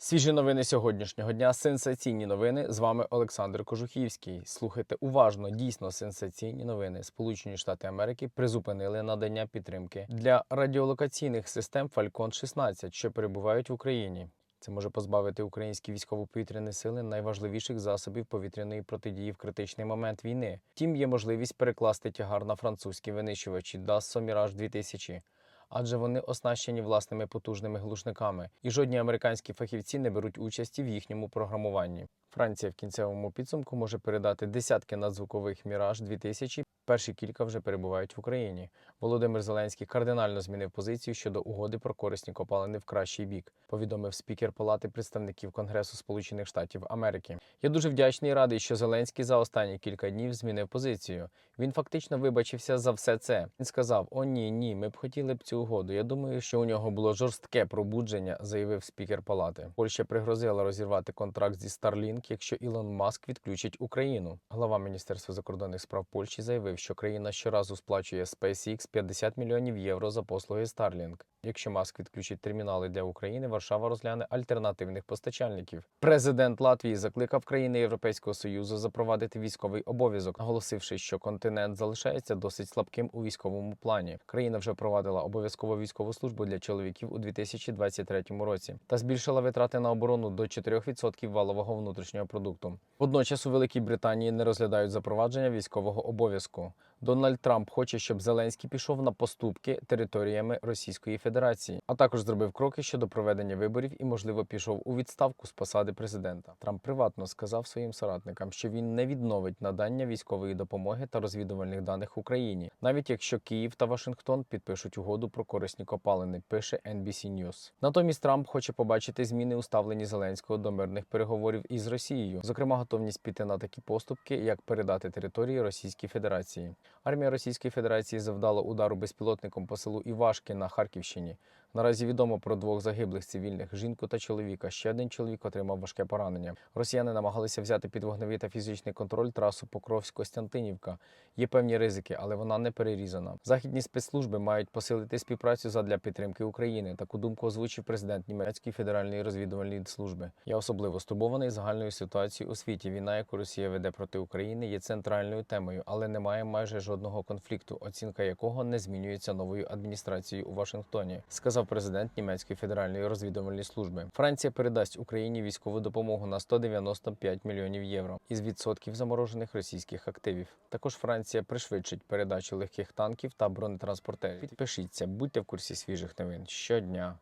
Свіжі новини сьогоднішнього дня. Сенсаційні новини. З вами Олександр Кожухівський. Слухайте уважно, дійсно сенсаційні новини. Сполучені Штати Америки призупинили надання підтримки для радіолокаційних систем Falcon 16, що перебувають в Україні. Це може позбавити українські військово-повітряні сили найважливіших засобів повітряної протидії в критичний момент війни. Втім, є можливість перекласти тягар на французькі винищувачі Dassault Mirage 2000 адже вони оснащені власними потужними глушниками, і жодні американські фахівці не беруть участі в їхньому програмуванні. Франція в кінцевому підсумку може передати десятки надзвукових Міраж 2000 Перші кілька вже перебувають в Україні. Володимир Зеленський кардинально змінив позицію щодо угоди про корисні копалини в кращий бік, повідомив спікер Палати представників Конгресу Сполучених Штатів Америки. Я дуже вдячний і радий, що Зеленський за останні кілька днів змінив позицію. Він фактично вибачився за все це. Він сказав: О, ні, ні, ми б хотіли б цю угоду. Я думаю, що у нього було жорстке пробудження, заявив спікер Палати. Польща пригрозила розірвати контракт зі Starlink, якщо Ілон Маск відключить Україну. Глава Міністерства закордонних справ Польщі заявив, що країна щоразу сплачує SpaceX 50 мільйонів євро за послуги Starlink. Якщо Маск відключить термінали для України, Варшава розгляне альтернативних постачальників. Президент Латвії закликав країни Європейського союзу запровадити військовий обов'язок, наголосивши, що континент залишається досить слабким у військовому плані. Країна вже провадила обов'язкову військову службу для чоловіків у 2023 році та збільшила витрати на оборону до 4% валового внутрішнього продукту. Водночас у Великій Британії не розглядають запровадження військового обов'язку. Дональд Трамп хоче, щоб Зеленський пішов на поступки територіями Російської Федерації, а також зробив кроки щодо проведення виборів і, можливо, пішов у відставку з посади президента. Трамп приватно сказав своїм соратникам, що він не відновить надання військової допомоги та розвідувальних даних Україні, навіть якщо Київ та Вашингтон підпишуть угоду про корисні копалини. Пише NBC News. Натомість Трамп хоче побачити зміни у ставленні Зеленського до мирних переговорів із Росією, зокрема, готовність піти на такі поступки, як передати території Російській Федерації. Армія Російської Федерації завдала удару безпілотником по селу Івашки на Харківщині. Наразі відомо про двох загиблих цивільних жінку та чоловіка. Ще один чоловік отримав важке поранення. Росіяни намагалися взяти під вогневий та фізичний контроль трасу Покровськ-Костянтинівка. Є певні ризики, але вона не перерізана. Західні спецслужби мають посилити співпрацю задля підтримки України. Таку думку озвучив президент німецької федеральної розвідувальної служби. Я особливо стурбований загальною ситуацією у світі. Війна, яку Росія веде проти України, є центральною темою, але немає майже жодного конфлікту, оцінка якого не змінюється новою адміністрацією у Вашингтоні. Сказав президент німецької федеральної розвідувальної служби. Франція передасть Україні військову допомогу на 195 мільйонів євро із відсотків заморожених російських активів. Також Франція пришвидшить передачу легких танків та бронетранспортерів. Підпишіться, будьте в курсі свіжих новин щодня.